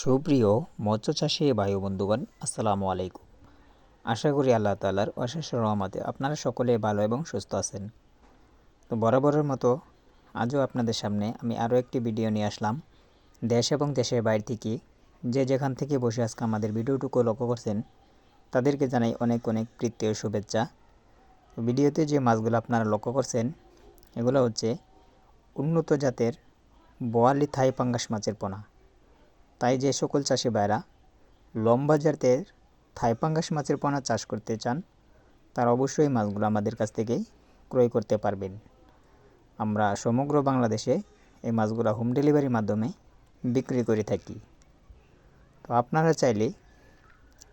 সুপ্রিয় মৎস্য চাষী বায়ু বন্ধুগণ, আসসালামু আলাইকুম। আশা করি আল্লাহ তালার অশেষ রহমতে আপনারা সকলে ভালো এবং সুস্থ আছেন। তো বরাবরের মতো আজও আপনাদের সামনে আমি আরও একটি ভিডিও নিয়ে আসলাম। দেশ এবং দেশের বাইরে থেকে যে যেখান থেকে বসে আজকে আমাদের ভিডিওটুকু লক্ষ্য করছেন, তাদেরকে জানাই অনেক অনেক প্রীতীয় শুভেচ্ছা। ভিডিওতে যে মাছগুলো আপনারা লক্ষ্য করছেন, এগুলো হচ্ছে উন্নত জাতের বোয়ালি থাই পাঙ্গাস মাছের পোনা। তাই যে সকল চাষি ভাইরা লম্বা জাতের থাইপাঙ্গাস মাছের পোনা চাষ করতে চান, তারা অবশ্যই মাছগুলো আমাদের কাছ থেকে ক্রয় করতে পারবেন। আমরা সমগ্র বাংলাদেশে এই মাছগুলো হোম ডেলিভারির মাধ্যমে বিক্রি করে থাকি। তো আপনারা চাইলে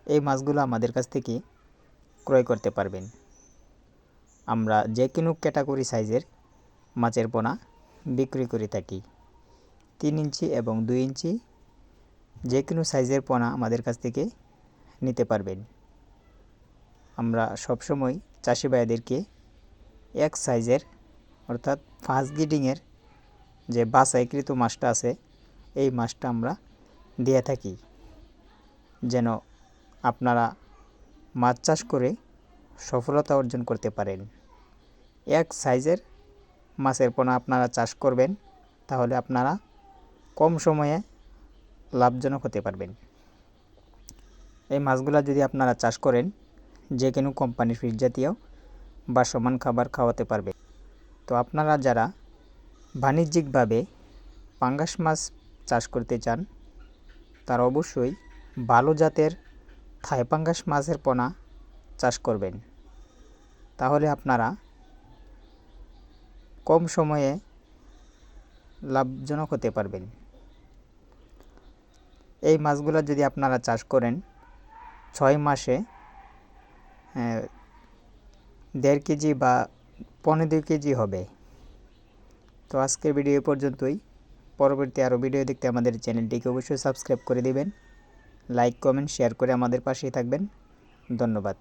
এই মাছগুলো আমাদের কাছ থেকে ক্রয় করতে পারবেন। আমরা যে কোনো ক্যাটাগরি সাইজের মাছের পোনা বিক্রি করে থাকি। তিন ইঞ্চি এবং দুই ইঞ্চি যে কোনো সাইজের পোনা আমাদের কাছ থেকে নিতে পারবেন। আমরা সবসময় চাষি ভাইদেরকে এক সাইজের অর্থাৎ ফার্স্ট গিডিংয়ের যে বাছাইকৃত মাছটা আছে, এই মাছটা আমরা দিয়ে থাকি। যেন আপনারা মাছ চাষ করে সফলতা অর্জন করতে পারেন। এক সাইজের মাছের পোনা আপনারা চাষ করবেন, তাহলে আপনারা কম সময়ে লাভজনক হতে পারবেন। এই মাছগুলো যদি আপনারা চাষ করেন, যে কোনো কোম্পানির ফিড জাতীয় বা সমান খাবার খাওয়াতে পারবে তো আপনারা যারা বাণিজ্যিকভাবে পাঙ্গাস মাছ চাষ করতে চান, তারা অবশ্যই ভালো জাতের থাই পাঙ্গাস মাছের পোনা চাষ করবেন। তাহলে আপনারা কম সময়ে লাভজনক হতে পারবেন। এই মাছগুলো যদি আপনারা চাষ করেন, ছয় মাসে দেড় কেজি বা পনেরো কেজি হবে। তো আজকের ভিডিও পর্যন্তই। পরবর্তী আরও ভিডিও দেখতে আমাদের চ্যানেলটিকে অবশ্যই সাবস্ক্রাইব করে দিবেন। লাইক, কমেন্ট, শেয়ার করে আমাদের পাশেই থাকবেন। ধন্যবাদ।